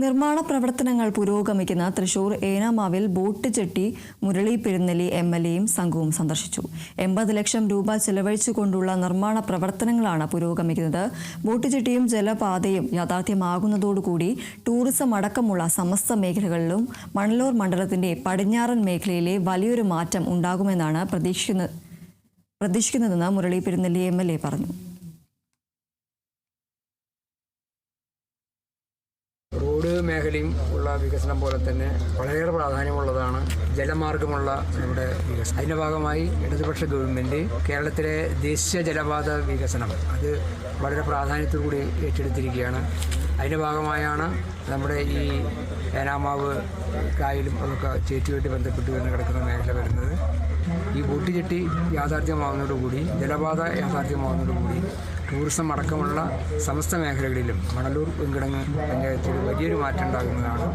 നിർമ്മാണ പ്രവർത്തനങ്ങൾ പുരോഗമിക്കുന്ന Thrissur ഏനാമാവിൽ boat jetty Murali Perunnelli M L എയും സംഘവും സന്ദർശിച്ചു. എൺപത് ലക്ഷം രൂപ ചെലവഴിച്ചുകൊണ്ടുള്ള നിർമ്മാണ പ്രവർത്തനങ്ങളാണ് പുരോഗമിക്കുന്നത്. ബോട്ട് ചെട്ടിയും ജലപാതയും യാഥാർത്ഥ്യമാകുന്നതോടുകൂടി ടൂറിസം അടക്കമുള്ള സമസ്ത മേഖലകളിലും മണലൂർ മണ്ഡലത്തിന്റെ പടിഞ്ഞാറൻ മേഖലയിലെ വലിയൊരു മാറ്റം ഉണ്ടാകുമെന്നാണ് പ്രതീക്ഷിക്കുന്ന പ്രതീക്ഷിക്കുന്നതെന്ന് Murali Perunnelli M L A പറഞ്ഞു. റോഡ് മേഖലയും ഉള്ള വികസനം പോലെ തന്നെ വളരെയേറെ പ്രാധാന്യമുള്ളതാണ് ജലമാർഗമുള്ള നമ്മുടെ വികസനം. അതിന്റെ ഭാഗമായി ഇടതുപക്ഷ ഗവൺമെന്റ് കേരളത്തിലെ ദേശീയ ജലപാത വികസനം അത് വളരെ പ്രാധാന്യത്തോടു കൂടി ഏറ്റെടുത്തിരിക്കുകയാണ്. അതിന്റെ ഭാഗമായാണ് നമ്മുടെ ഈ ഏനാമാവ് കായലും അതൊക്കെ ചേറ്റുമായിട്ട് ബന്ധപ്പെട്ട് വന്ന് കിടക്കുന്ന മേഖല വരുന്നത്. ഈ ബോട്ട് ചെട്ടി യാഥാർത്ഥ്യമാവുന്നതോടുകൂടി ജലപാത യാഥാർത്ഥ്യമാവുന്നതോടുകൂടി ടൂറിസം അടക്കമുള്ള സമസ്ത മേഖലകളിലും മണലൂർ വെങ്കിടങ്ങ് പഞ്ചായത്തിൽ വലിയൊരു മാറ്റം ഉണ്ടാകുന്നതാണ്.